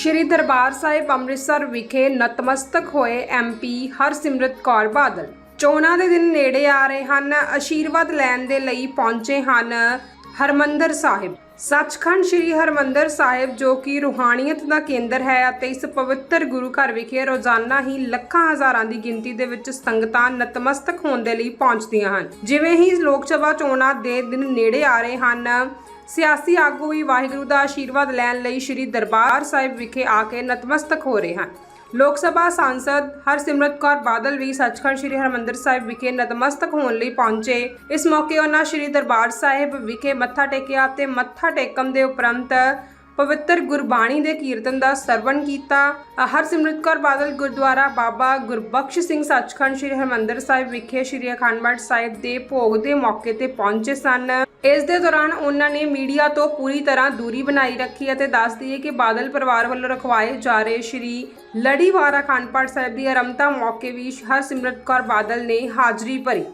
ਸ਼੍ਰੀ ਦਰਬਾਰ ਸਾਹਿਬ ਅੰਮ੍ਰਿਤਸਰ ਵਿਖੇ ਨਤਮਸਤਕ ਹੋਏ ਐਮਪੀ ਹਰਸਿਮਰਤ ਕੌਰ ਬਾਦਲ। ਚੋਣਾਂ ਦੇ ਦਿਨ ਨੇੜੇ ਆ ਰਹੇ ਹਨ ਆਸ਼ੀਰਵਾਦ ਲੈਣ ਦੇ ਲਈ ਪਹੁੰਚੇ ਹਨ ਹਰਮੰਦਰ ਸਾਹਿਬ। ਸੱਚਖੰਡ ਸ੍ਰੀ ਹਰਮੰਦਰ ਸਾਹਿਬ, ਜੋ ਕਿ ਰੂਹਾਨੀਅਤ ਦਾ ਕੇਂਦਰ ਹੈ ਅਤੇ ਇਸ ਪਵਿੱਤਰ ਗੁਰੂ ਘਰ ਵਿਖੇ ਰੋਜ਼ਾਨਾ ਹੀ ਲੱਖਾਂ ਹਜ਼ਾਰਾਂ ਦੀ ਗਿਣਤੀ ਦੇ ਵਿੱਚ ਸੰਗਤਾਂ ਨਤਮਸਤਕ ਹੋਣ ਦੇ ਲਈ ਪਹੁੰਚਦੀਆਂ ਹਨ। ਜਿਵੇਂ ਹੀ ਲੋਕ ਸਭਾ ਚੋਣਾਂ ਦੇ ਦਿਨ ਨੇੜੇ ਆ ਰਹੇ ਹਨ ਸਿਆਸੀ ਆਗੂ ਵੀ ਵਾਹਿਗੁਰੂ ਦਾ ਆਸ਼ੀਰਵਾਦ ਲੈਣ ਲਈ ਸ੍ਰੀ ਦਰਬਾਰ ਸਾਹਿਬ ਵਿਖੇ ਆ ਕੇ ਨਤਮਸਤਕ ਹੋ ਰਹੇ ਹਨ। ਲੋਕ ਸਭਾ ਸਾਂਸਦ ਹਰਸਿਮਰਤ ਕੌਰ ਬਾਦਲ ਵੀ ਸੱਚਖੰਡ ਸ੍ਰੀ ਹਰਿਮੰਦਰ ਸਾਹਿਬ ਵਿਖੇ ਨਤਮਸਤਕ ਹੋਣ ਲਈ ਪਹੁੰਚੇ। ਇਸ ਮੌਕੇ ਉਹਨਾਂ ਸ੍ਰੀ ਦਰਬਾਰ ਸਾਹਿਬ ਵਿਖੇ ਮੱਥਾ ਟੇਕਿਆ ਤੇ ਮੱਥਾ ਟੇਕਣ ਦੇ ਉਪਰੰਤ ਪਵਿੱਤਰ ਗੁਰਬਾਣੀ ਦੇ ਕੀਰਤਨ ਦਾ ਸਰਵਣ ਕੀਤਾ। ਹਰਸਿਮਰਤ ਕੌਰ ਬਾਦਲ ਗੁਰਦੁਆਰਾ ਬਾਬਾ ਗੁਰਬਖਸ਼ ਸਿੰਘ ਸੱਚਖੰਡ ਸ੍ਰੀ ਹਰਿਮੰਦਰ ਸਾਹਿਬ ਵਿਖੇ ਸ੍ਰੀ ਅਖੰਡ ਪਾਠ ਸਾਹਿਬ ਦੇ ਭੋਗ ਦੇ ਮੌਕੇ ਤੇ ਪਹੁੰਚੇ ਸਨ। ਇਸ ਦੇ ਦੌਰਾਨ ਉਹਨਾਂ ਨੇ ਮੀਡੀਆ ਤੋਂ ਪੂਰੀ ਤਰ੍ਹਾਂ ਦੂਰੀ ਬਣਾਈ ਰੱਖੀ ਅਤੇ ਦੱਸ ਦਈਏ ਕਿ ਬਾਦਲ ਪਰਿਵਾਰ ਵੱਲੋਂ ਰਖਵਾਏ ਜਾ ਰਹੇ ਸ੍ਰੀ ਲੜੀਵਾਰਾ ਅਖੰਡ ਪਾਠ ਸਾਹਿਬ ਦੀ ਆਰੰਭਤਾ ਮੌਕੇ ਵੀ ਹਰਸਿਮਰਤ ਕੌਰ ਬਾਦਲ ਨੇ ਹਾਜ਼ਰੀ ਭਰੀ।